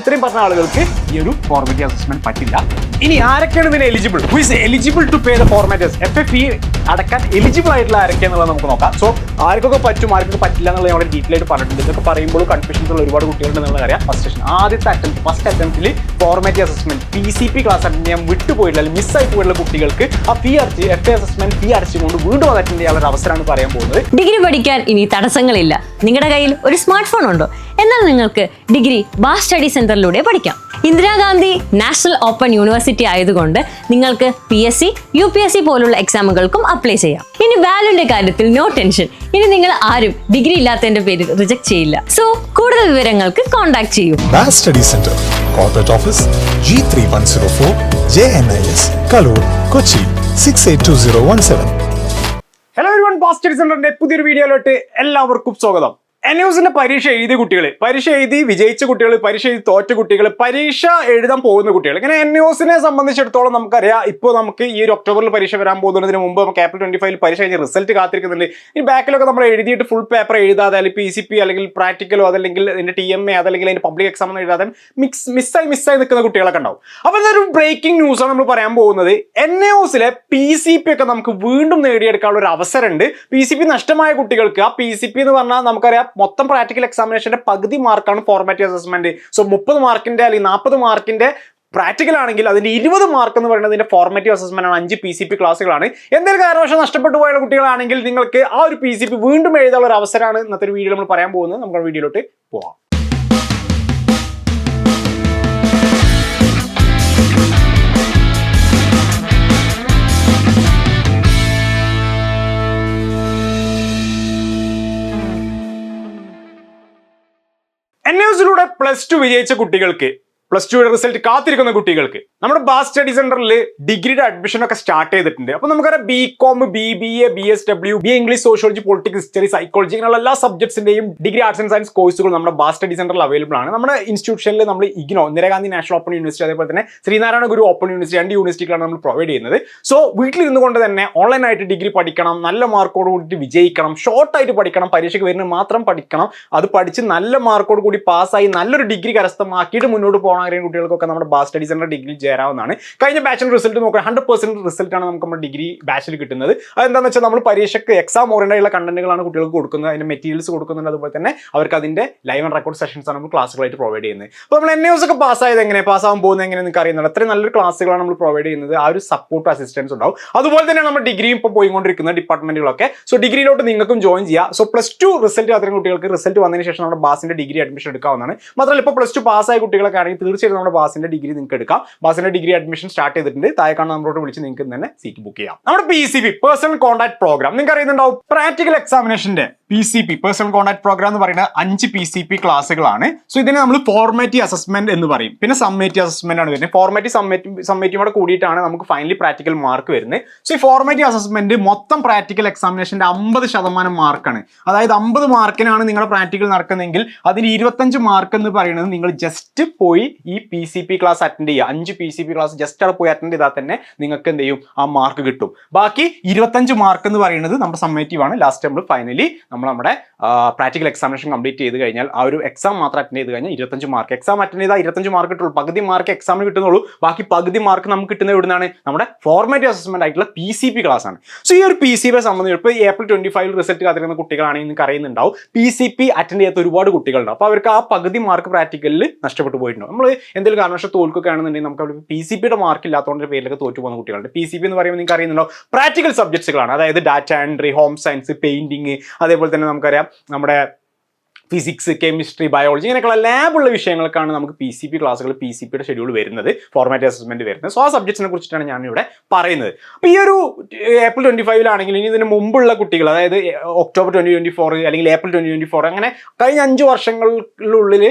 ഇത്രയും പറഞ്ഞ ആളുകൾക്ക് ഈ ഒരു ഫോർമാറ്റി അസസ്മെന്റ് പറ്റില്ല. ഇനി ആരൊക്കെയാണ് ഇതിന് eligible who is eligible to pay the formatters F F E അടക്കാൻ എലിജിബിൾ ആയിട്ടുള്ള ആരൊക്കെയാണെന്നുള്ളത് നമുക്ക് നോക്കാം. സോ ആർക്കൊക്കെ പറ്റും ആർക്കൊക്കെ പറ്റില്ല എന്നുള്ളത് ഞങ്ങൾ ഡീറ്റെയിൽ ആയിട്ട് പറഞ്ഞിട്ടുണ്ട്. ഇതൊക്കെ പറയുമ്പോൾ കൺഫ്യൂഷൻസ് ഉള്ള ഒരുപാട് കുട്ടികളുണ്ട് അറിയാം ഫസ്റ്റ് സെഷൻ ആദ്യത്തെ attempt first അറ്റംപ്റ്റിൽ formative assessment P C P class attend ചെയ്യാൻ വിട്ടുപോയില്ല അല്ലെങ്കിൽ മിസ്സായി പോയിട്ടുള്ള കുട്ടികൾക്ക് ആ ഫീ അടച്ച് എഫ് എ അസസ്മെന്റ് ഫീ അടച്ചുകൊണ്ട് വീണ്ടും അത് അറ്റൻഡ് ചെയ്യാനുള്ള അവസരമാണ് പറയാൻ പോകുന്നത്. ഡിഗ്രി പഠിക്കാൻ ഇനി തടസ്സങ്ങളില്ല. നിങ്ങളുടെ കയ്യിൽ ഒരു സ്മാർട്ട് ഫോൺ ഉണ്ടോ? എന്നാൽ നിങ്ങൾക്ക് ഡിഗ്രി ബാ സ്റ്റഡി സെന്ററിലൂടെ പഠിക്കാം. ഇന്ദിരാഗാന്ധി നാഷണൽ ഓപ്പൺ യൂണിവേഴ്സിറ്റി ആയതുകൊണ്ട് നിങ്ങൾക്ക് P S C U P S C പോലുള്ള എക്സാമുകൾക്കും അപ്ലൈ ചെയ്യാം. ഇനി വാല്യൂന്റെ കാര്യത്തിൽ നോ ടെൻഷൻ ഇനി നിങ്ങൾ ആരും ഡിഗ്രി ഇല്ലാത്തതിന്റെ പേരിൽ റിജക്ട് ചെയ്യില്ല. സോ കൂടുതൽ വിവരങ്ങൾക്ക് കോൺടാക്ട് ചെയ്യൂ. Bass Study Center, Corporate Office, G3104, two zero one 682017. Hello everyone past സെന്ററിന്റെ പുതിയൊരു വീഡിയോയിലോട്ട് എല്ലാവർക്കും സ്വാഗതം. എൻ ന്യൂസിന്റെ പരീക്ഷ എഴുതിയ കുട്ടികൾ പരീക്ഷ എഴുതി വിജയിച്ച കുട്ടികൾ പരീക്ഷ എഴുതി തോറ്റ കുട്ടികൾ പരീക്ഷ എഴുതാൻ പോകുന്ന കുട്ടികൾ ഇങ്ങനെ എൻ ന്യൂസിനെ സംബന്ധിച്ചിടത്തോളം നമുക്കറിയാം ഇപ്പോൾ നമുക്ക് ഈ ഒരു ഒക്ടോബറിൽ പരീക്ഷ വരാൻ പോകുന്നതിന് മുമ്പ് നമുക്ക് ഏപ്രിൽ ട്വന്റി ഫൈവിൽ പരീക്ഷ കഴിഞ്ഞ് റിസൾട്ട് കാത്തിരിക്കുന്നുണ്ട്. ഈ ബാക്കിലൊക്കെ നമ്മൾ എഴുതിയിട്ട് ഫുൾ പേപ്പർ എഴുതാതെ അല്ലെങ്കിൽ പി സി പി അല്ലെങ്കിൽ പ്രാക്ടിക്കലോ അതല്ലെങ്കിൽ ഇതിന്റെ ടി എം എ അതല്ലെങ്കിൽ അതിന്റെ പബ്ലിക് എക്സാം എഴുതാതെ മിക്സ് മിസ്സായി മിസ്സായി നിൽക്കുന്ന കുട്ടികളൊക്കെ ഉണ്ടാവും. അപ്പോൾ ഇതൊരു ബ്രേക്കിംഗ് ന്യൂസാണ് നമ്മൾ പറയാൻ പോകുന്നത്. എൻ ന്യൂസിലെ പി സി പി ഒക്കെ നമുക്ക് വീണ്ടും നേടിയെടുക്കാനുള്ള ഒരു അവസരമുണ്ട്. പി സി പി നഷ്ടമായ കുട്ടികൾക്ക് ആ പി സി പി എന്ന് പറഞ്ഞാൽ നമുക്കറിയാം മൊത്തം പ്രാക്ടിക്കൽ എക്സാമിനേഷന്റെ പകുതി മാർക്കാണ് ഫോർമാറ്റീവ് അസസ്മെന്റ് സോ മുപ്പത് മാർക്കിന്റെ അല്ലെങ്കിൽ നാൽപ്പത് മാർക്കിന്റെ പ്രാക്ടിക്കൽ ആണെങ്കിൽ അതിന്റെ ഇരുപത് മാർക്ക് എന്ന് പറയുന്നത് ഇതിന്റെ ഫോർമാറ്റീവ് അസസ്മെന്റ് ആണ്. അഞ്ച് പി സി പി ക്ലാസ്സുകളാണ് എന്തെങ്കിലും കാരണവശാൽ നഷ്ടപ്പെട്ടു പോയ കുട്ടികളാണെങ്കിൽ നിങ്ങൾക്ക് ആ ഒരു പി സി പി വീണ്ടും എഴുതാനുള്ള ഒരു അവസരമാണ് ഇന്നത്തെ ഒരു വീഡിയോ നമ്മൾ പറയാൻ പോകുന്നത്. നമുക്ക് വീഡിയോയിലോട്ട് പോവാം. പ്ലസ് ടു വിജയിച്ച കുട്ടികൾക്ക് പ്ലസ് ടുയുടെ റിസൾട്ട് കാത്തിരിക്കുന്ന കുട്ടികൾക്ക് നമ്മുടെ ബാസ് സ്റ്റഡി സെന്ററിൽ ഡിഗ്രിയുടെ അഡ്മിഷൻ ഒക്കെ സ്റ്റാർട്ട് ചെയ്തിട്ടുണ്ട്. അപ്പോൾ നമുക്കറിയാം B com B B A B S W B English sociology politics history psychology ഇങ്ങനെയുള്ള എല്ലാ സബ്ജക്ട്സിന്റെയും ഡിഗ്രി ആർട്സ് ആൻഡ് സയൻസ് കോഴ്സുകൾ നമ്മുടെ ബാസ് സ്റ്റഡി സെന്ററിൽ അവൈലബിൾ ആണ്. നമ്മുടെ ഇൻസ്റ്റിറ്റ്യൂഷനിൽ നമ്മൾ IGNOU Indira Gandhi national open university അതേപോലെ തന്നെ ശ്രീനാരായണ ഗുരു ഓപ്പൺ യൂണിവേഴ്സിറ്റി രണ്ട് യൂണിവേഴ്സിറ്റികളാണ് നമ്മൾ പ്രൊവൈഡ് ചെയ്യുന്നത്. സോ വീട്ടിലിരുന്നു കൊണ്ട് തന്നെ ഓൺലൈനായിട്ട് ഡിഗ്രി പഠിക്കണം നല്ല മാർക്കോട് കൂടി വിജയിക്കണം ഷോർട്ടായിട്ട് പഠിക്കണം പരീക്ഷയ്ക്ക് വരുന്നത് മാത്രം പഠിക്കണം അത് പഠിച്ച് നല്ല മാർക്കോട് കൂടി പാസ്സായി നല്ലൊരു ഡിഗ്രി കരസ്ഥമാക്കിയിട്ട് മുന്നോട്ട് പോകണം കുട്ടികൾക്കൊക്കെ നമ്മുടെ ബാസ് സ്റ്റഡി സെന്റർ ഡിഗ്രി ചേരാവുന്നതാണ് കഴിഞ്ഞ ബാച്ചിൽ റിസൾട്ട് നോക്കുക ഹൺഡ്രഡ് പെർസെന്റ് റിസൾട്ടാണ് നമുക്ക് നമ്മുടെ ഡിഗ്രി ബാച്ചിൽ കിട്ടുന്നത്. അതെന്താണെന്ന് വെച്ചാൽ നമ്മൾ പരീക്ഷയ്ക്ക് എക്സാം ഓറിയന്റ് ആയിട്ടുള്ള കണ്ടന്റുകളാണ് കുട്ടികൾക്ക് കൊടുക്കുന്നത്. അതിന്റെ മെറ്റീരിയൽസ് കൊടുക്കുന്നുണ്ട്. അതുപോലെ തന്നെ അവർക്ക് അതിന്റെ ലൈവ് ആൻഡ് റെക്കോർഡ് സെഷൻസ് ആണ് നമ്മൾ ക്ലാസ്സുകളായിട്ട് പ്രൊവൈഡ് ചെയ്യുന്നത്. അപ്പോൾ നമ്മൾ എൻ എസ് ഒക്കെ പാസ്സായത് എങ്ങനെ പാസ്സാകാൻ പോകുന്നത് എങ്ങനെ നിങ്ങൾക്ക് അറിയുന്നത് അത്രയും നല്ലൊരു ക്ലാസ്സുകളാണ് നമ്മൾ പ്രൊവൈഡ് ചെയ്യുന്നത്. ആ ഒരു സപ്പോർട്ട് അസിസ്റ്റൻസ് ഉണ്ടാവും. അതുപോലെ തന്നെ നമ്മൾ ഡിഗ്രിയും ഇപ്പോൾ പോയിക്കൊണ്ടിരിക്കുന്ന ഡിപ്പാർട്ട്മെന്റുകളൊക്കെ സോ ഡിഗ്രിയിലോട്ട് നിങ്ങൾക്കും ജോയിൻ ചെയ്യാം. സോ പ്ലസ് ടു റിസൾട്ട് അത്രയും കുട്ടികൾക്ക് റിസൾട്ട് വന്നതിന് ശേഷം നമ്മുടെ ബാസിന്റെ ഡിഗ്രി അഡ്മിഷൻ എടുക്കാവുന്നതാണ്. മാത്രമല്ല ഇപ്പോൾ പ്ലസ് ടു പാസ്സായ കുട്ടികളൊക്കെ ആണെങ്കിൽ തീർച്ചയായിട്ടും നമ്മുടെ ബാസിന്റെ ഡിഗ്രി നിങ്ങൾക്ക് എടുക്കാം. ബാസിന്റെ ഡിഗ്രി അഡ്മിഷൻ സ്റ്റാർട്ട് ചെയ്തിട്ടുണ്ട്. താഴെ കാണുന്ന നമ്പറോട് വിളിച്ച് നിങ്ങൾക്ക് തന്നെ സീറ്റ് ബുക്ക് ചെയ്യാം. നമ്മുടെ P C P personal contact programme നിങ്ങൾക്ക് അറിയുന്നുണ്ടാവും practical എക്സാമിനേഷന്റെ P C P personal contact programme എന്ന് പറയുന്നത് അഞ്ച് പി സി പി ക്ലാസ്സുകളാണ് സോ ഇതിനെ നമ്മൾ ഫോർമാറ്റീവ് അസസ്മെന്റ് എന്ന് പറയും. പിന്നെ സമ്മേറ്റീവ് അസസ്മെന്റ് ആണ് വരുന്നത്. ഫോർമാറ്റീവ് സമ്മേറ്റീവ് സമ്മേറ്റീവ് കൂടെ കൂടിയിട്ടാണ് നമുക്ക് ഫൈനലി പ്രാക്ടിക്കൽ മാർക്ക് വരുന്നത്. സോ ഈ ഫോർമാറ്റീവ് അസസ്മെന്റ് മൊത്തം പ്രാക്ടിക്കൽ എക്സാമിനേഷന്റെ അമ്പത് ശതമാനം മാർക്കാണ് അതായത് അമ്പത് മാർക്കിനാണ് നിങ്ങളുടെ പ്രാക്ടിക്കൽ നടക്കുന്നതെങ്കിൽ അതിന് ഇരുപത്തഞ്ച് മാർക്ക് എന്ന് പറയുന്നത് നിങ്ങൾ ജസ്റ്റ് പോയി ഈ P C P class attend ചെയ്യുക. അഞ്ച് P C P class just അവിടെ പോയി അറ്റൻഡ് ചെയ്താൽ തന്നെ നിങ്ങൾക്ക് എന്ത് ചെയ്യും? ആ മാർക്ക് കിട്ടും. ബാക്കി ഇരുപത്തഞ്ച് മാർക്ക് എന്ന് പറയുന്നത് നമ്മുടെ സമ്മേറ്റീവ് ആണ്. ലാസ്റ്റ് നമ്മൾ ഫൈനലി നമ്മൾ നമ്മുടെ പ്രാക്ടിക്കൽ എക്സാമിനേഷൻ കംപ്ലീറ്റ് ചെയ്ത് കഴിഞ്ഞാൽ ആ ഒരു എക്സാം മാത്രം അറ്റൻഡ് ചെയ്ത് കഴിഞ്ഞാൽ ഇരുപത്തഞ്ച് മാർക്ക് എക്സാം അറ്റൻഡ് ചെയ്താൽ ഇരുപത്തഞ്ച് മാർക്ക് കിട്ടുള്ളൂ. പകുതി മാർക്ക് എക്സാമിന് കിട്ടുന്നുള്ളൂ. ബാക്കി പകുതി മാർക്ക് നമുക്ക് കിട്ടുന്നത് എവിടുന്നാണ്? നമ്മുടെ ഫോർമാറ്റീവ് അസസ്മെന്റ് ആയിട്ടുള്ള പി സി പി ക്ലാസ് ആണ്. സോ ഈ ഒരു പി സി പി സംബന്ധിച്ച് ഇപ്പോൾ ഏപ്രിൽ ട്വന്റി ഫൈവ് റിസൾട്ട് കാത്തിരുന്ന കുട്ടികളാണെങ്കിൽ നിങ്ങൾക്ക് അറിയുന്നുണ്ടാവും പി സി പി അറ്റൻഡ് ചെയ്യാത്ത ഒരുപാട് കുട്ടികളുണ്ടാവും അപ്പോൾ അവർക്ക് ആ പകുതി മാർക്ക് പ്രാക്ടിക്കലിൽ നഷ്ടപ്പെട്ടു പോയിട്ടുണ്ടാവും. നമ്മൾ എന്തെങ്കിലും കാരണവശാൽ തോൽക്കുകയാണെന്നുണ്ടെങ്കിൽ നമുക്ക് അവിടെ പി സി പിയുടെ മാർക്ക് ഇല്ലാത്തതുകൊണ്ട് പേരിലൊക്കെ തോറ്റു പോകുന്ന കുട്ടികളുണ്ട്. പി സി പി എന്ന് പറയുമ്പോൾ നിങ്ങൾക്ക് അറിയുന്നുണ്ടോ? പ്രാക്ടിക്കൽ സബ്ജക്ട്സുകളാണ് അതായത് data entry home science painting അതേപോലെ തന്നെ നമുക്കറിയാം നമ്മുടെ ഫിസിക്സ് കെമിസ്ട്രി ബയോളജി ഇങ്ങനെയൊക്കെയുള്ള ലാബുള്ള വിഷയങ്ങൾക്കാണ് നമുക്ക് പി സി പി ക്ലാസ്സുകൾ പി സി പിയുടെ ഷെഡ്യൂൾ വരുന്നത് ഫോർമാറ്റ് അസസ്മെന്റ് വരുന്നത്. സോ ആ സബ്ജക്ട്സിനെ കുറിച്ചിട്ടാണ് ഞാനിവിടെ പറയുന്നത്. അപ്പോൾ ഈ ഒരു ഏപ്രിൽ ട്വന്റി ഫൈവിലാണെങ്കിൽ ഇനി ഇതിന് മുമ്പുള്ള കുട്ടികൾ അതായത് ഒക്ടോബർ ട്വന്റി ട്വന്റി ഫോർ അല്ലെങ്കിൽ ഏപ്രിൽ ട്വന്റി ട്വന്റി ഫോർ അങ്ങനെ കഴിഞ്ഞ അഞ്ച് വർഷങ്ങളിലുള്ളിൽ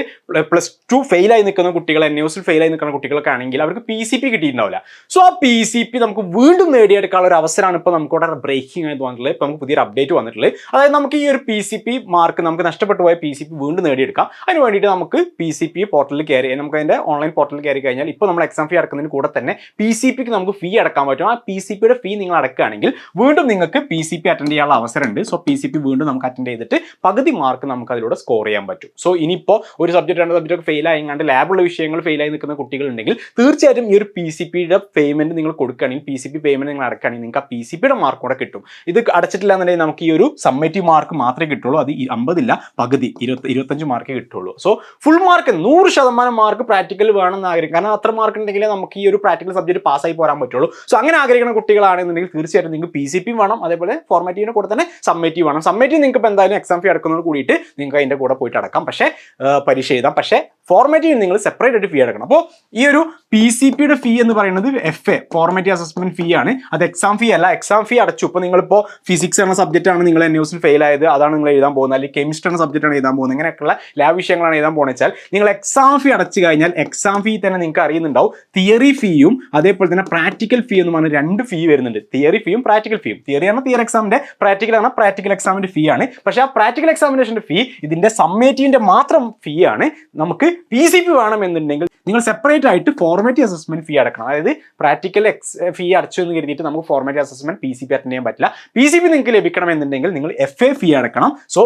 പ്ലസ് ടു ഫെയിലായി നിൽക്കുന്ന കുട്ടികൾ എൻ യൂസിൽ ഫെയിലായി നിൽക്കുന്ന കുട്ടികളൊക്കെ ആണെങ്കിൽ അവർക്ക് പി സി പി കിട്ടിയിട്ടുണ്ടാവില്ല. സോ ആ പി സി പി നമുക്ക് വീണ്ടും നേടിയെടുക്കാനുള്ള ഒരു അവസരമാണ് ഇപ്പോൾ നമുക്കിവിടെ ബ്രേക്കിംഗ് ആയി തോന്നിയിട്ടുള്ളത് ഇപ്പോൾ നമുക്ക് പുതിയൊരു അപ്ഡേറ്റ് വന്നിട്ടുള്ളത്. അതായത് നമുക്ക് ഈ ഒരു പി സി പി മാർക്ക് നമുക്ക് നഷ്ടപ്പെട്ടു പോയ പി സി പി വീണ്ടും നേടിയെടുക്കാം. അതിന് വേണ്ടിയിട്ട് നമുക്ക് പി സി പി പോർട്ടലിൽ കയറി നമുക്ക് അതിന്റെ ഓൺലൈൻ പോർട്ടലിൽ കയറി കഴിഞ്ഞാൽ ഇപ്പോൾ നമ്മൾ എക്സാം ഫീ അടക്കുന്നതിന് കൂടെ തന്നെ പി സി പിക്ക് നമുക്ക് ഫീ അടക്കാൻ പറ്റും. ആ പി സി പിയുടെ ഫീ നിങ്ങൾ അടക്കുകയാണെങ്കിൽ വീണ്ടും നിങ്ങൾക്ക് പി സി പി അറ്റൻഡ് ചെയ്യാനുള്ള അവസരമുണ്ട്. സോ പി സി പി വീണ്ടും നമുക്ക് അറ്റൻഡ് ചെയ്തിട്ട് പകുതി മാർക്ക് നമുക്ക് അതിലൂടെ സ്കോർ ചെയ്യാൻ പറ്റും. സോ ഇനിയിപ്പോൾ ഒരു സബ്ജക്റ്റ് രണ്ട് സബ്ജക്റ്റ് ഒക്കെ ഫെയിൽ ആയിങ്ങാണ്ട് ലാബുള്ള വിഷയങ്ങൾ ഫെയിൽ ആയി നിൽക്കുന്ന കുട്ടികളുണ്ടെങ്കിൽ തീർച്ചയായിട്ടും ഈ ഒരു പി സി പിയുടെ പേയ്മെന്റ് നിങ്ങൾ കൊടുക്കുകയാണെങ്കിൽ പി സി പി പേയ്മെന്റ് നിങ്ങൾ അടക്കുകയാണെങ്കിൽ നിങ്ങൾക്ക് ആ പി സി പിയുടെ മാർക്ക് കൂടെ കിട്ടും. ഇത് അടച്ചിട്ടില്ല എന്നുണ്ടെങ്കിൽ നമുക്ക് ഈ ഒരു സമ്മേറ്റീവ് മാർക്ക് മാത്രമേ കിട്ടുള്ളൂ. അത് അമ്പതില്ല പകുതി. ഇരുപത്തി ഇരുപത്തഞ്ച് മാർക്കേ കിട്ടുള്ളൂ. സോ ഫുൾ മാർക്ക് നൂറ് ശതമാനം മാർക്ക് പ്രാക്ടിക്കൽ വേണമെന്ന് ആഗ്രഹിക്കും കാരണം അത്ര മാർക്ക് ഉണ്ടെങ്കിലേ നമുക്ക് ഈ ഒരു പ്രാക്ടിക്കൽ സബ്ജക്റ്റ് പാസ്സായി പോരാൻ പറ്റുള്ളൂ. സോ അങ്ങനെ ആഗ്രഹിക്കുന്ന കുട്ടികളാണെന്നുണ്ടെങ്കിൽ തീർച്ചയായിട്ടും നിങ്ങൾക്ക് പി സി പി വേണം അതേപോലെ ഫോർമാറ്റീവിനെ കൂടെ തന്നെ സമ്മേറ്റീവ് വേണം. സമ്മേറ്റീവ് നിങ്ങൾക്ക് ഇപ്പോൾ എന്തായാലും എക്സാം ഫീ അടക്കുന്നതോട് കൂടിയിട്ട് നിങ്ങൾക്ക് അതിന്റെ കൂടെ പോയിട്ട് അടക്കാം. പക്ഷേ പരീക്ഷ എഴുതാം. പക്ഷേ ഫോർമാറ്റീവ് നിങ്ങൾ സെപ്പറേറ്റ് ആയിട്ട് ഫീ അടക്കണം. അപ്പോൾ ഈ ഒരു പി സി പിയുടെ ഫീ എന്ന് പറയുന്നത് F A formative assessment fee ആണ്. അത് എക്സാം ഫീ അല്ല എക്സാം ഫീ അടച്ചു. ഇപ്പോൾ നിങ്ങളിപ്പോൾ ഫിസിക്സ് എന്ന സബ്ജക്റ്റ് ആണ് നിങ്ങൾ എൻ യൂസിൽ ഫെയിൽ ആയത്. അതാണ് നിങ്ങൾ എഴുതാൻ പോകുന്നത്. അല്ലെങ്കിൽ കെമിസ്ട്രി എന്ന സബ്ജക്റ്റ് ആണ് എഴുതാൻ പോകുന്നത്. ഇങ്ങനെയൊക്കെയുള്ള ലാബ് വിഷയങ്ങളാണ് എഴുതാൻ പോകുന്നത്. വെച്ചാൽ നിങ്ങൾ എക്സാം ഫീ അടച്ചു കഴിഞ്ഞാൽ എക്സാം ഫീ തന്നെ നിങ്ങൾക്ക് അറിയുന്നുണ്ടാവും. തിയറി ഫീയും അതേപോലെ തന്നെ പ്രാക്ടിക്കൽ ഫീ എന്ന് പറഞ്ഞ രണ്ട് ഫീ വരുന്നുണ്ട്. തിയറി ഫീയും പ്രാക്ടിക്കൽ ഫീയും തിയറി ആണ് തിയറി എക്സാമിന്റെ പ്രാക്ടിക്കൽ ആണ് പ്രാക്ടിക്കൽ എക്സാമിന്റെ ഫീ ആണ്. പക്ഷെ ആ പ്രാക്ടിക്കൽ എക്സാമിനേഷന്റെ ഫീ ഇതിന്റെ സമ്മേറ്റീവിന്റെ മാത്രം ഫീ ആണ്. നമുക്ക് പി സി പി വേണമെന്നുണ്ടെങ്കിൽ നിങ്ങൾ സെപ്പറേറ്റ് ആയിട്ട് ഫോർമാറ്റീവ് അസസ്മെന്റ് ഫീ അടക്കണം. അതായത് പ്രാക്ടിക്കൽ എക്സ് ഫീ അടച്ചു എന്ന് കരുതിയിട്ട് നമുക്ക് formative assessment P C P attend ചെയ്യാൻ പറ്റില്ല. പി സി പി നിങ്ങൾക്ക് ലഭിക്കണമെന്നുണ്ടെങ്കിൽ നിങ്ങൾ എഫ് എ ഫീ അടക്കണം. സോ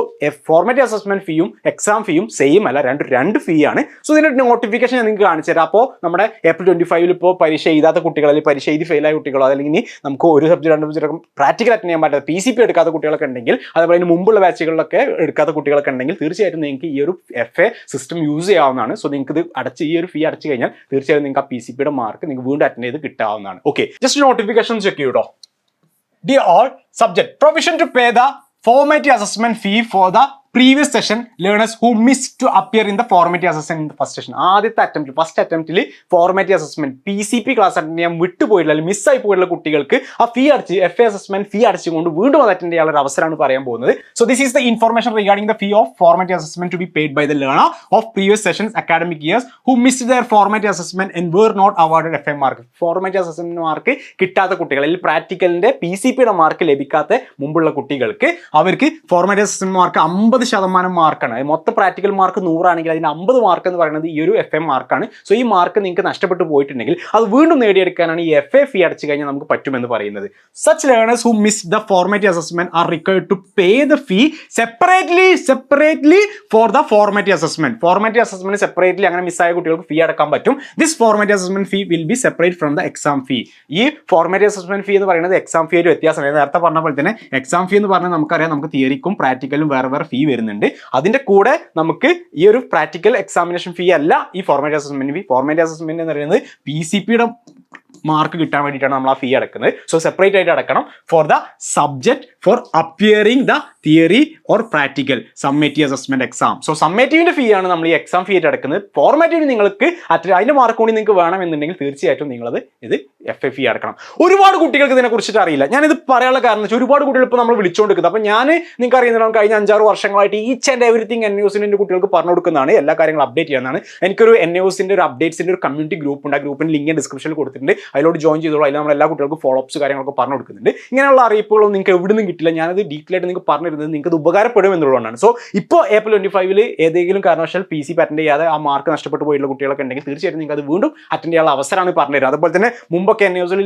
ഫോർമാറ്റീവ് അസസ്മെന്റ് ഫീയും എക്സാം ഫീയും സെയിം അല്ല രണ്ട് രണ്ട് ഫീ ആണ് സോ ഇതിന്റെ നോട്ടിഫിക്കേഷൻ ഞാൻ നിങ്ങൾക്ക് കാണിച്ചു തരാം. അപ്പോൾ നമ്മുടെ ഏപ്രിൽ ട്വന്റി ഫൈവിൽ ഇപ്പോൾ പരീക്ഷ എഴുതാത്ത കുട്ടികൾ അല്ലെങ്കിൽ പരീക്ഷ എഴുതി ഫെയിലായ കുട്ടികളോ അല്ലെങ്കിൽ ഇനി നമുക്ക് ഒരു സബ്ജക്ട് രണ്ട് സബ്ജക്റ്റ് പ്രാക്ടിക്കൽ അറ്റൻഡ് ചെയ്യാൻ പറ്റാത്ത പി സി പി എടുക്കാത്ത കുട്ടികളൊക്കെ ഉണ്ടെങ്കിൽ അതേപോലെ അതിന് മുമ്പുള്ള ബാച്ചുകളിലൊക്കെ എടുക്കാത്ത കുട്ടികളൊക്കെ ഉണ്ടെങ്കിൽ തീർച്ചയായിട്ടും നിങ്ങൾക്ക് ഈ ഒരു എഫ് എ സിസ്റ്റം യൂസ് ചെയ്യാവുന്നതാണ്. സോ നിങ്ങൾക്ക് ഇത് അടച്ച് ഈ ഒരു ഫീ അടച്ചു കഴിഞ്ഞാൽ തീർച്ചയായും നിങ്ങൾക്ക് ആ പി സി പിയുടെ മാർക്ക് നിങ്ങൾക്ക് വീണ്ടും അറ്റൻഡ് ചെയ്ത് കിട്ടാവുന്നതാണ്. Okay just notification check ചെയ്യൂട്ടോ. The all subject provision to pay the formative assessment fee for the previous session learners who miss to appear in the formative assessment in the first session. ആദ്യത്തെ attempt first അറ്റംപ്റ്റിൽ formative assessment P C P class attend ചെയ്യാൻ വിട്ടുപോയിട്ടുള്ള അല്ലെങ്കിൽ മിസ്സായി പോയിട്ടുള്ള കുട്ടികൾക്ക് ആ ഫീ അടിച്ച് F A assessment ഫീ അടിച്ചുകൊണ്ട് വീണ്ടും അത് അറ്റൻഡ് ചെയ്യാനുള്ള ഒരു അവസരമാണ് പറയാൻ പോകുന്നത്. So this is the information regarding the fee of formative assessment to be paid by the learner of previous sessions academic years who missed their formative assessment and were not award F M mark formative assessment mark കിട്ടാത്ത കുട്ടികൾ അല്ലെങ്കിൽ പ്രാക്ടിക്കലിന്റെ P C പിയുടെ mark ലഭിക്കാത്ത മുമ്പുള്ള കുട്ടികൾക്ക് അവർക്ക് formative assessment mark അമ്പത് ശതമാനം മാർക്കാണ് മൊത്തം പ്രാക്ടിക്കൽ മാർക്ക് നൂറാണെങ്കിൽ അതിന് അമ്പത് മാർക്ക് എന്ന് പറയുന്നത് ഈ ഒരു എഫ് എ മാർക്കാണ് സോ ഈ മാർക്ക് നിങ്ങൾക്ക് നഷ്ടപ്പെട്ടു പോയിട്ടുണ്ടെങ്കിൽ അത് വീണ്ടും നേടിയെടുക്കാനാണ് ഈ എഫ് എ ഫീ അടച്ചു കഴിഞ്ഞാൽ നമുക്ക് പറ്റുമെന്ന് പറയുന്നത്. Such learners who miss the formative assessment are required to pay the fee separately separately for the formative assessment formative assessment separately അങ്ങനെ മിസ്സായ കുട്ടികൾക്ക് ഫീ അടക്കാൻ പറ്റും. This formative assessment fee will be separate from the exam fee ഈ formative assessment ഫീ എന്ന് പറയുന്നത് exam fee ഒരു വ്യത്യാസമാണ്. നേരത്തെ പറഞ്ഞ പോലെ തന്നെ എക്സാം ഫീ എന്ന് പറഞ്ഞാൽ നമുക്കറിയാം നമുക്ക് തിയറിക്കും പ്രാക്ടിക്കലും വേറെ വേറെ ഫീ വരുന്നുണ്ട്. അതിന്റെ കൂടെ നമുക്ക് ഈ ഒരു പ്രാക്ടിക്കൽ എക്സാമിനേഷൻ ഫീ അല്ല ഈ format assessment fee format assessment എന്ന് പറയുന്നത് പി സി പിയുടെ മാർക്ക് കിട്ടാൻ വേണ്ടിയിട്ടാണ് നമ്മൾ ആ ഫീ അടക്കുന്നത്. സോ സെപ്പറേറ്റ് ആയിട്ട് അടക്കണം for the subject for appearing the theory or practical summative assessment exam so സമ്മേറ്റീവിന്റെ fee ആണ് നമ്മൾ ഈ എക്സാം ഫീ ആയിട്ട് അടക്കുന്നത്. ഫോർമാറ്റീവ് നിങ്ങൾക്ക് അത്ര അതിന്റെ മാർക്ക് കൂടി നിങ്ങൾക്ക് വേണമെന്നുണ്ടെങ്കിൽ തീർച്ചയായിട്ടും നിങ്ങളത് ഇത് എഫ് എ ഫീ അടക്കണം. ഒരുപാട് കുട്ടികൾക്ക് ഇതിനെ കുറിച്ചിട്ട് അറിയില്ല. ഞാനിത് പറയാനുള്ള കാരണം വെച്ചാൽ ഒരുപാട് കുട്ടികൾ ഇപ്പോൾ നമ്മൾ വിളിച്ചുകൊണ്ടിരിക്കുന്നത് അപ്പോൾ ഞാൻ നിങ്ങൾക്ക് അറിയുന്നതാണ് കഴിഞ്ഞ അഞ്ചാറ് വർഷങ്ങളായിട്ട് ഈച്ച് ആൻഡ് എവറിത്തിങ് എൻ ന്യൂസിന്റെ കുട്ടികൾക്ക് പറഞ്ഞു കൊടുക്കുന്നതാണ്. എല്ലാ കാര്യങ്ങളും അപ്ഡേറ്റ് ചെയ്യുന്നതാണ്. എനിക്കൊരു എൻ ന്യൂസിന്റെ ഒരു അപ്ഡേറ്റ്സിന്റെ ഒരു കമ്മ്യൂണിറ്റി ഗ്രൂപ്പ് ഉണ്ട്. ആ ഗ്രൂപ്പിന്റെ ലിങ്ക് ഡിസ്ക്രിപ്ഷനിൽ കൊടുത്തിട്ടുണ്ട്. അതിലോട്ട് ജോയിൻ ചെയ്തോളൂ. അതിൽ നമ്മൾ എല്ലാ കുട്ടികൾക്കും ഫോളോ അപ്സ് കാര്യങ്ങളൊക്കെ പറഞ്ഞു കൊടുക്കുന്നുണ്ട് ഇങ്ങനെയുള്ള അറിയിപ്പുകളൊന്നും നിങ്ങൾക്ക് എവിടെ നിന്നും കിട്ടില്ല. ഞാനത് ഡീറ്റെയിൽ ആയിട്ട് നിങ്ങൾക്ക് പറഞ്ഞിരുന്നത് നിങ്ങൾക്ക് അത് ഉപകാരപ്പെടും എന്നുള്ളതാണ് സോ ഇപ്പോൾ ഏപ്രിൽ ട്വന്റി ഫൈവിൽ ഏതെങ്കിലും കാരണവശാൽ പി സി അറ്റൻഡ് ചെയ്യാതെ ആ മാർക്ക് നഷ്ടപ്പെട്ടു പോയിട്ടുള്ള കുട്ടികളൊക്കെ ഉണ്ടെങ്കിൽ തീർച്ചയായിട്ടും നിങ്ങൾക്ക് അത് വീണ്ടും അറ്റൻഡ് ചെയ്യാനുള്ള അവസരമാണ് പറഞ്ഞുതരുന്നത്. അതുപോലെ തന്നെ മുമ്പൊക്കെ എൻ ന്യൂസിൽ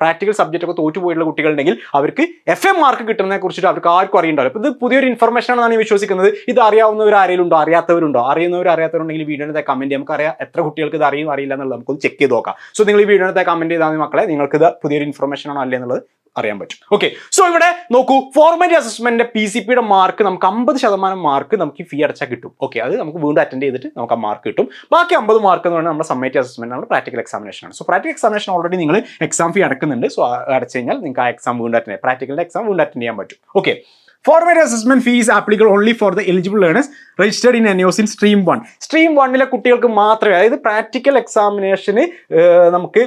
പ്രാക്ടിക്കൽ സബ്ജക്റ്റ് ഒക്കെ തോറ്റു പോയിട്ടുള്ള കുട്ടികളുണ്ടെങ്കിൽ അവർക്ക് എഫ് എം മാർക്ക് കിട്ടുന്നതിനെ കുറിച്ചിട്ട് അവർക്ക് ആർക്കും അറിയണ്ടാവില്ല അപ്പോൾ ഇത് പുതിയൊരു ഇൻഫർമേഷൻ ആണ് ഞാൻ വിശ്വസിക്കുന്നത്. ഇത് അറിയാവുന്നവർ ആരെങ്കിലും ഉണ്ടോ അറിയാത്തവരുണ്ടോ? അറിയുന്നവർ അറിയാത്തവരുണ്ടെങ്കിൽ വീഡിയോയുടെ കമന്റ് നമുക്ക് അറിയാം എത്ര കുട്ടികൾക്ക് ഇത് അറിയും അറിയില്ല എന്നുള്ളത് നമുക്കൊന്ന് ചെക്ക് ചെയ്ത് നോക്കാം. സോ നിങ്ങൾ ഈ വീഡിയോയുടെ കമന്റ് ചെയ്താൽ മതി മക്കളെ. നിങ്ങൾക്ക് ഇത് പുതിയൊരു ഇൻഫർമേഷൻ ആണോ അല്ലേ എന്നുള്ളത് അറിയാൻ പറ്റും. ഓക്കെ സോ ഇവിടെ നോക്കൂ ഫോർമാറ്റ് അസസ്മെന്റ് പി സി പിയുടെ മാർക്ക് നമുക്ക് അമ്പത് ശതമാനം മാർക്ക് നമുക്ക് ഫീ അടച്ചാൽ കിട്ടും. ഓക്കെ അത് നമുക്ക് വീണ്ടും അറ്റൻഡ് ചെയ്തിട്ട് നമുക്ക് ആ മാർക്ക് കിട്ടും. ബാക്കി അമ്പത് മാർക്ക് എന്ന് പറഞ്ഞാൽ നമ്മുടെ സമ്മേറ്റ് അസസ്മെന്റ് നമ്മുടെ പ്രാക്ടിക്കൽ എക്സാമിനേഷൻ ആണ്. സോ പ്രാക്ടിക്കൽ എക്സാമിനേഷൻ ഓൾറെഡി നിങ്ങൾ എക്സാം ഫീ അടക്കുന്നുണ്ട്. സോ അടച്ചു കഴിഞ്ഞാൽ നിങ്ങൾക്ക് ആ എക്സാം വീണ്ടും അറ്റൻഡ് ചെയ്യാം. പ്രാക്ടിക്കലിന്റെ എക്സാം വീണ്ടും അറ്റൻഡ് ചെയ്യാൻ പറ്റും. Okay formative assessment fees applicable only for the eligible learners registered in NOS in stream one stream വണ്ണിലെ കുട്ടികൾക്ക് മാത്രമേ അതായത് പ്രാക്ടിക്കൽ എക്സാമിനേഷന് നമുക്ക്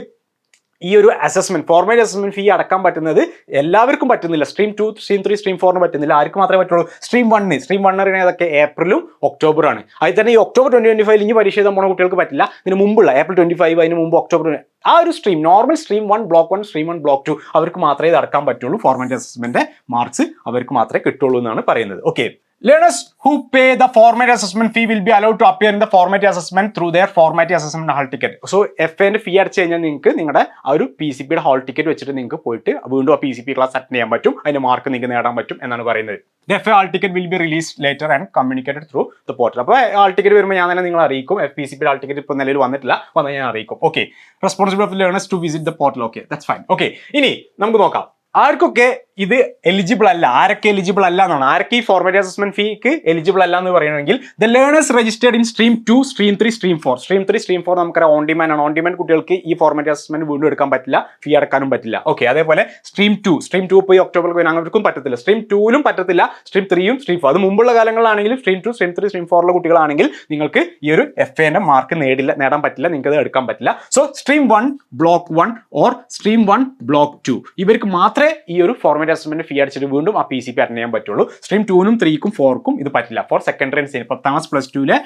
ഈ ഒരു അസസ്മെന്റ് ഫോർമാറ്റ് അസസ്മെന്റ് ഫീ അടക്കാൻ പറ്റുന്നത് എല്ലാവർക്കും പറ്റുന്നില്ല. Stream two stream three stream ഫോറിന് പറ്റുന്നില്ല. ആർക്ക് മാത്രമേ പറ്റുള്ളൂ? സ്ട്രീം വണ്ണ് സ്ട്രീം പറയുന്നത് അതൊക്കെ ഏപ്രിലും ഒക്ടോബറാണ് അതിൽ തന്നെ ഈ ഒക്ടോബർ ട്വന്റി ട്വന്റി ഫൈവ് ഇനി പരീക്ഷ എഴുതാൻ പോണ കുട്ടികൾക്ക് പറ്റില്ല. ഇതിന് മുമ്പുള്ള ഏപ്രിൽ ട്വന്റി ഫൈവ് അതിന് മുമ്പ് ഒക്ടോബർ ആ ഒരു stream normal stream one block one stream one block two അവർക്ക് മാത്രമേ ഇത് അടക്കാൻ പറ്റുള്ളൂ. ഫോർമാറ്റ് അസസ്മെന്റ് മാർക്സ് അവർക്ക് മാത്രമേ കിട്ടുള്ളൂ എന്നാണ് പറയുന്നത്. Okay Learners who pay the format assessment fee will be allowed to appear in the format assessment through their format assessment hall ticket. So F എന്റെ ഫീ അടച്ചു കഴിഞ്ഞാൽ നിങ്ങൾക്ക് നിങ്ങളുടെ ആ ഒരു പി സി പിയുടെ ഹാൾ ടിക്കറ്റ് വെച്ചിട്ട് നിങ്ങൾക്ക് പോയിട്ട് വീണ്ടും ആ P C P class attend ചെയ്യാൻ പറ്റും. അതിന്റെ മാർക്ക് നിങ്ങൾക്ക് നേടാൻ പറ്റും എന്നാണ് പറയുന്നത്. F hall ticket will be release later and communicated through the portal അപ്പോൾ ഹാൾ ടിക്കറ്റ് വരുമ്പോൾ ഞാൻ തന്നെ നിങ്ങൾ അറിയിക്കും. എഫ് പി സി പിയുടെ ഹാൾ ടിക്കറ്റ് ഇപ്പോൾ നിലവിൽ വന്നിട്ടില്ല. വന്നാൽ ഞാൻ അറിയിക്കും. Okay responsible of learners to visit the portal okay that's fine okay ഇനി നമുക്ക് നോക്കാം. ആർക്കൊക്കെ ഇത് എലിജിബിൾ അല്ല? ആരൊക്കെ എലിജിബിൾ അല്ല എന്നാണ്? ആരൊക്കെ ഈ ഫോർമാറ്റ് അസസ്മെന്റ് ഫീക്ക് എലിജിബിൾ അല്ല എന്ന് പറയുകയാണെങ്കിൽ the learners registered in stream two stream three stream four stream three stream four നമുക്കറിയാം ഓൺ ഡിമാൻഡ് ആണ്. ഓൺ ഡിമാൻഡ് കുട്ടികൾക്ക് ഈ ഫോർമാറ്റ് അസസ്മെന്റ് വീണ്ടും എടുക്കാൻ പറ്റില്ല ഫീ അടക്കാനും പറ്റില്ല. ഓക്കെ അതേപോലെ സ്ട്രീം ടു സ്ട്രീം ടു പോയി ഒക്ടോബർ പോയി അങ്ങനെ പറ്റത്തില്ല. സ്ട്രീം ടൂലും പറ്റത്തില്ല സ്ട്രീം ത്രീയും സ്ട്രീം ഫോർ അത് മുമ്പുള്ള കാലങ്ങളാണെങ്കിലും stream two stream three stream ഫോറിലെ കുട്ടികളാണെങ്കിൽ നിങ്ങൾക്ക് ഈ ഒരു എഫ് എന്റെ മാർക്ക് നേടില്ല നേടാൻ പറ്റില്ല നിങ്ങൾക്ക് അത് എടുക്കാൻ പറ്റില്ല. So stream one block one or stream one block two ഇവർക്ക് മാത്രമേ ഈ ഒരു ഫോർമേറ്റ് അസസ്മെന്റ് ഫീ അടിച്ചിട്ട് വീണ്ടും ആ പി സി പി അറ്റൻഡ് ചെയ്യാൻ പറ്റുള്ളൂ. സ്ട്രീം ടൂനും ത്രീക്കും ഫോർക്കും ഇത് പറ്റില്ല. ഫോർ സെക്കൻഡറി ആൻഡ് സീനിയർ പത്താം class plus ടുവിലെ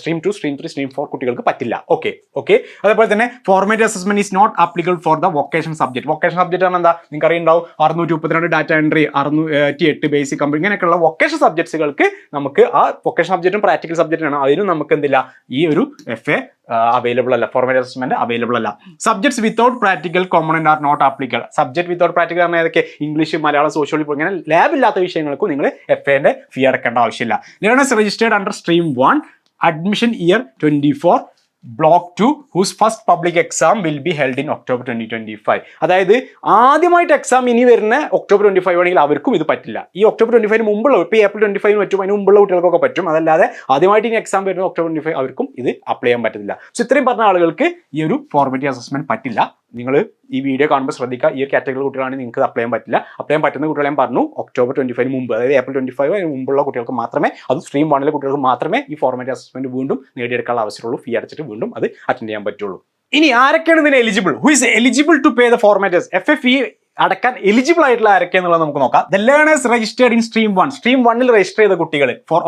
stream two stream three stream four കുട്ടികൾക്ക് പറ്റില്ല. ഓക്കെ ഓക്കെ അതേപോലെ തന്നെ formative assessment is not applicable for the vocation subject vocation subject ആണ് എന്താ? നിങ്ങൾക്ക് അറിയുണ്ടാവും അറുന്നൂറ്റി മുപ്പത്തിരണ്ട് ഡാറ്റ എൻട്രി അറുന്നൂറ്റി എട്ട് ബേസിക് കമ്പനി ഇങ്ങനെയൊക്കെയുള്ള വൊക്കേഷൻ സബ്ജക്ട്സുകൾക്ക് നമുക്ക് ആ വൊക്കേഷൻ സബ്ജക്റ്റും പ്രാക്ടിക്കൽ സബ്ജക്റ്റാണ് അതിനും നമുക്ക് എന്തില്ല? ഈ ഒരു എഫ് എ അവൈലബിൾ അല്ല. ഫോർമാറ്റ് അസസ്മെന്റ് അവൈലബിൾ അല്ല. Subjects without practical component are not applicable subject without practical പറഞ്ഞാൽ ഏതൊക്കെ? ഇംഗ്ലീഷ് മലയാളം സോഷ്യൽ ഇങ്ങനെ ലാബ് ഇല്ലാത്ത വിഷയങ്ങൾക്കും നിങ്ങൾ എഫ് എന്റെ ഫീ അടക്കേണ്ട ആവശ്യമില്ല. Learners registered under stream one admission year twenty four block two whose first public exam will be held in October twenty twenty five അതായത് ആദ്യമായിട്ട് എക്സാം ഇനി വരുന്ന ഒക്ടോബർ ട്വന്റി ഫൈവ് ആണെങ്കിൽ അവർക്കും ഇത് പറ്റില്ല. ഈ ഒക്ടോബർ ട്വന്റി ഫൈവിന് മുമ്പുള്ള ഇപ്പോൾ ഏപ്രിൽ ട്വന്റി ഫൈവിന് പറ്റും അതിന് മുമ്പുള്ള കുട്ടികൾക്കൊക്കെ പറ്റും. അതല്ലാതെ ആദ്യമായിട്ട് ഇനി എക്സാം വരുന്ന ഒക്ടോബർ ട്വന്റി ഫൈവ് അവർക്കും ഇത് അപ്ലൈ ചെയ്യാൻ പറ്റില്ല സോ ഇത്രയും പറഞ്ഞ ആളുകൾക്ക് ഈ ഒരു ഫോർമാലിറ്റി അസസ്മെന്റ് പറ്റില്ല. നിങ്ങൾ ഈ വീഡിയോ കാണുമ്പോൾ ശ്രദ്ധിക്കുക. ഈ ഒരു കാറ്റഗറി കുട്ടികളാണെങ്കിൽ നിങ്ങൾക്ക് അപ്ലൈ ചെയ്യാൻ പറ്റില്ല. അപ്ലൈ ചെയ്യാൻ പറ്റുന്ന കുട്ടികളെ ഞാൻ പറഞ്ഞു ഒക്ടോബർ ട്വന്റി ഫൈവ് മുമ്പ്. അതായത് ഏപ്രിൽ ട്വന്റി ഫൈവ് അതിന് മുമ്പുള്ള കുട്ടികൾക്ക് മാത്രമേ അത് സ്ട്രീം വണ്ണിലെ കുട്ടികൾക്ക് മാത്രമേ ഈ ഫോർമാറ്റ് അസസ്മെന്റ് വീണ്ടും നേടിയെടുക്കാനുള്ള അവസരമുള്ളൂ. ഫീ അടച്ചിട്ട് വീണ്ടും അത് അറ്റൻഡ് ചെയ്യാൻ പറ്റുള്ളൂ. ഇനി ആരൊക്കെയാണ് ഇതിന് eligible who is eligible to pay the formatives F F E അടക്കാൻ എലിജിബിൾ ആയിട്ടുള്ള ആരൊക്കെയെന്നുള്ളത് നമുക്ക് നോക്കാം. The learners registered in stream one stream വണ്ണിൽ രജിസ്റ്റർ ചെയ്ത കുട്ടികൾ for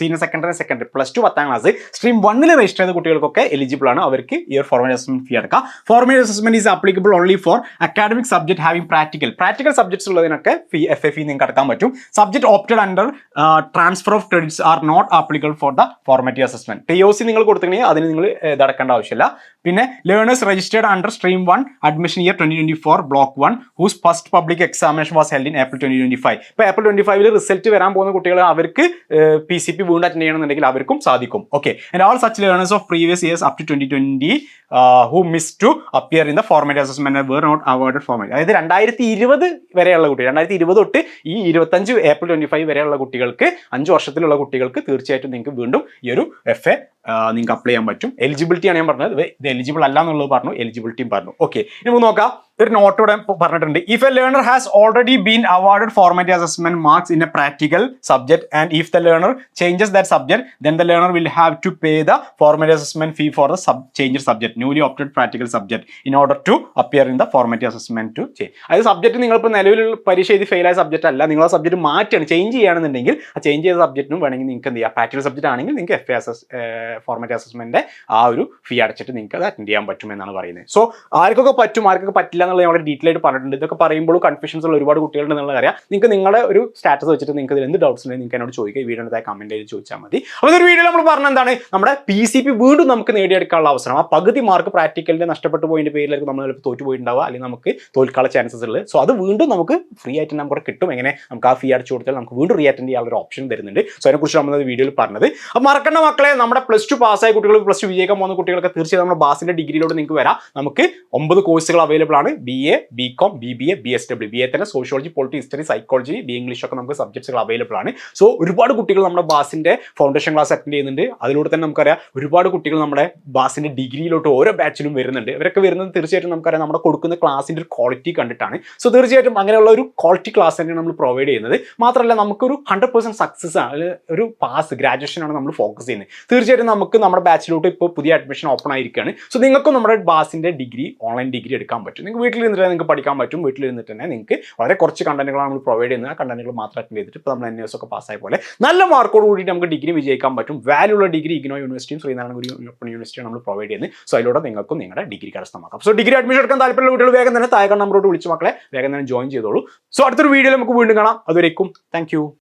senior secondary secondary plus two പത്താം ക്ലാസ് സ്ട്രീം വണ്ണിൽ രജിസ്റ്റർ ചെയ്ത കുട്ടികൾക്കൊക്കെ എലിജിബിൾ ആണ്. അവർക്ക് ഈ ഒരു ഫോർമൽ അസസ്മെന്റ് ഫീ അടക്കാം. Formal assessment is applicable only for academic subject having practical practical subjects ഉള്ളതിനൊക്കെ fee F A fee നിങ്ങൾക്ക് അടക്കാൻ പറ്റും. Subject opted under transfer of credits are not applicable for the formative assessment T O C നിങ്ങൾ കൊടുത്തിട്ടുണ്ടെങ്കിൽ അതിന് നിങ്ങൾ ഇതടക്കേണ്ട ആവശ്യമില്ല. പിന്നെ learners registered under stream one admission year twenty twenty four block one whose first public examination was held in April twenty twenty five ഇപ്പോൾ April twenty ഫൈവിൽ result വരാൻ പോകുന്ന കുട്ടികൾ അവർക്ക് പി സി പി വീണ്ടും അറ്റൻഡ് ചെയ്യണമെന്നുണ്ടെങ്കിൽ അവർക്കും സാധിക്കും. Okay and all such learners of previous years up to twenty twenty who miss to appear in the format assessment were not awarded format അതായത് രണ്ടായിരത്തി ഇരുപത് വരെയുള്ള കുട്ടികൾ രണ്ടായിരത്തി ഇരുപത് തൊട്ട് ഈ ഇരുപത്തഞ്ച് ഏപ്രിൽ ട്വന്റി ഫൈവ് വരെയുള്ള കുട്ടികൾക്ക് അഞ്ച് വർഷത്തിലുള്ള കുട്ടികൾക്ക് തീർച്ചയായിട്ടും നിങ്ങൾക്ക് വീണ്ടും ഈ ഒരു എഫ് എ നിങ്ങൾക്ക് അപ്ലൈ ചെയ്യാൻ പറ്റും. എലിജിബിലിറ്റി ആണ് ഞാൻ പറഞ്ഞത്. ഇത് എലിജിബിൾ അല്ല എന്നുള്ളത് പറഞ്ഞു. എലിജിബിലിറ്റിയും പറഞ്ഞു. ഓക്കെ ഇനി നമുക്ക് നോക്കാം. ഒരു നോട്ട് ഇവിടെ പറഞ്ഞിട്ടുണ്ട്. If a learner has already been awarded format assessment marks in a practical subject and if the learner changes that subject then the learner will have to pay the format assessment fee for the sub change subject newly opted practical subject in order to appear in the format assessment to ചെയ്യും അതായത് subject നിങ്ങളിപ്പോൾ നിലവിലുള്ള പരീക്ഷ എഴുതി ഫെയിലായ subject അല്ല. നിങ്ങൾ ആ subject മാറ്റിയാണ് ചേഞ്ച് ചെയ്യുകയാണെന്നുണ്ടെങ്കിൽ ആ ചേഞ്ച് ചെയ്ത സബ്ജക്റ്റിനും വേണമെങ്കിൽ നിങ്ങൾക്ക് എന്ത് ചെയ്യാം? പ്രാക്ടിക്കൽ സബ്ജക്ട് ആണെങ്കിൽ നിങ്ങൾക്ക് F S S format assessment ആ ഒരു ഫീ അടച്ചിട്ട് നിങ്ങൾക്ക് അത് അറ്റൻഡ് ചെയ്യാൻ പറ്റും എന്നാണ് പറയുന്നത്. സോ ആർക്കൊക്കെ പറ്റും? ആർക്കൊക്കെ പറ്റില്ല എന്നുള്ളത് ഞങ്ങൾ ഡീറ്റെയിൽ ആയിട്ട് പറഞ്ഞിട്ടുണ്ട്. ഇതൊക്കെ പറയുമ്പോഴും കൺഫ്യൂഷൻസ് ഉള്ള ഒരുപാട് കുട്ടികളുണ്ട് എന്നുള്ള അറിയാം നിങ്ങൾക്ക് നിങ്ങളുടെ ഒരു സ്റ്റാറ്റസ് വെച്ചിട്ട് നിങ്ങൾക്ക് ഇതിൽ എന്ത് ഡൗട്ട്സ് ഉണ്ടെങ്കിൽ നിങ്ങൾക്ക് എന്നോട് ചോദിക്കുക ഈ വീഡിയോ കമന്റ് ചെയ്ത് ചോദിച്ചാൽ മതി. അപ്പോൾ ഒരു വീഡിയോ നമ്മൾ പറഞ്ഞ എന്താണ്? നമ്മുടെ പി സി പി വീണ്ടും നമുക്ക് നേടിയെടുക്കാനുള്ള അവസരം. ആ പകുതി മാർക്ക് പ്രാക്ടിക്കലിന്റെ നഷ്ടപ്പെട്ടു പോയിന്റെ പേരിൽ നമ്മൾ ചിലപ്പോൾ തോറ്റു പോയിട്ടുണ്ടാവുക. അല്ലെങ്കിൽ നമുക്ക് തോൽക്കാനുള്ള ചാൻസസ് ഉള്ളത്. സോ അത് വീണ്ടും നമുക്ക് ഫ്രീ ആയിട്ട് നമുക്ക് കിട്ടും. എങ്ങനെ? നമുക്ക് ആ ഫീ അടിച്ചു കൊടുത്താൽ നമുക്ക് വീണ്ടും റീ അറ്റൻഡ് ചെയ്യാനുള്ള ഒരു ഓപ്ഷൻ തരുന്നുണ്ട്. സോ അതിനെക്കുറിച്ച് നമ്മൾ വീഡിയോയിൽ പറഞ്ഞത്. അപ്പോൾ മറക്കേണ്ട മക്കളെ നമ്മുടെ പ്ലസ് ടു പാസ്സായ കുട്ടികൾ പ്ലസ് ടു വിജയിക്കാൻ പോകുന്ന കുട്ടികളൊക്കെ തീർച്ചയായും നമ്മുടെ ബാസിന്റെ ഡിഗ്രിയിലൂടെ നിങ്ങൾക്ക് വരാം. നമുക്ക് ഒമ്പത് കോഴ്സുകൾ അവൈലബിൾ ആണ്. B A B com B B A B S W B A തന്നെ sociology polity history psychology B English ഒക്കെ നമുക്ക് സബ്ജക്ട്സുകൾ അവൈലബിൾ ആണ്. സോ ഒരുപാട് കുട്ടികൾ നമ്മുടെ ബാസിന്റെ ഫൗണ്ടേഷൻ ക്ലാസ് അറ്റൻഡ് ചെയ്യുന്നുണ്ട്. അതിലൂടെ തന്നെ നമുക്കറിയാം ഒരുപാട് കുട്ടികൾ നമ്മുടെ ബാസിന്റെ ഡിഗ്രിയിലോട്ട് ഓരോ ബാച്ചിലും വരുന്നുണ്ട്. ഇവരൊക്കെ വരുന്നത് തീർച്ചയായിട്ടും നമുക്കറിയാം നമ്മുടെ കൊടുക്കുന്ന ക്ലാസിന്റെ ഒരു ക്വാളിറ്റി കണ്ടിട്ടാണ്. സോ തീർച്ചയായിട്ടും അങ്ങനെയുള്ള ഒരു ക്വാളിറ്റി ക്ലാസ് തന്നെയാണ് നമ്മൾ പ്രൊവൈഡ് ചെയ്യുന്നത്. മാത്രമല്ല നമുക്കൊരു ഹൺഡ്രഡ് പെർസെന്റ് സക്സസ് ആണ് ഒരു പാസ് ഗ്രാജുവേഷൻ ആണ് നമ്മൾ ഫോക്കസ് ചെയ്യുന്നത്. തീർച്ചയായിട്ടും നമുക്ക് നമ്മുടെ ബാച്ചിലോട്ട് ഇപ്പോൾ പുതിയ അഡ്മിഷൻ ഓപ്പൺ ആയിരിക്കുകയാണ്. സോ നിങ്ങൾക്കും നമ്മുടെ ബാസിന്റെ ഡിഗ്രി ഓൺലൈൻ ഡിഗ്രി എടുക്കാൻ പറ്റും. നിങ്ങൾക്ക് വീട്ടിൽ ഇരുന്നിട്ട് നിങ്ങൾക്ക് പഠിക്കാൻ പറ്റും. വീട്ടിലിരുന്നിട്ട് തന്നെ നിങ്ങൾക്ക് വളരെ കുറച്ച് കണ്ടന്റുകളാണ് നമ്മൾ പ്രൊവൈഡ് ചെയ്യുന്നത്. ആ കണ്ടന്റുകൾ മാത്രം അറ്റൻഡ് ചെയ്തിട്ട് ഇപ്പോൾ നമ്മൾ എൻ എസ് ഒക്കെ പാസ്സായ പോലെ നല്ല മാർക്കോട് കൂടിയിട്ട് നമുക്ക് ഡിഗ്രി വിജയിക്കാൻ പറ്റും. വാല്യൂ ഉള്ള ഡിഗ്രി ഇഗ്നോ യൂണിവേഴ്സിറ്റിയും ശ്രീനാരായണ ഗുരു ഓപ്പൺ യൂണിവേഴ്സിറ്റിയും നമ്മൾ പ്രൊവൈഡ് ചെയ്യുന്നത്. സോ അതിലൂടെ നിങ്ങൾക്കും നിങ്ങളുടെ ഡിഗ്രി കരസ്ഥമാക്കാം സോ ഡിഗ്രി അഡ്മിഷൻ എടുക്കാൻ താല്പര്യമുള്ള കുട്ടികൾ വേഗം തന്നെ താഴെ നമ്പറോട് വിളിച്ച് മക്കളെ വേഗം തന്നെ ജോയിൻ ചെയ്തോളൂ. സോ അടുത്തൊരു വീഡിയോയിൽ നമുക്ക് വീണ്ടും കാണാം. അതുവരേക്കും താങ്ക്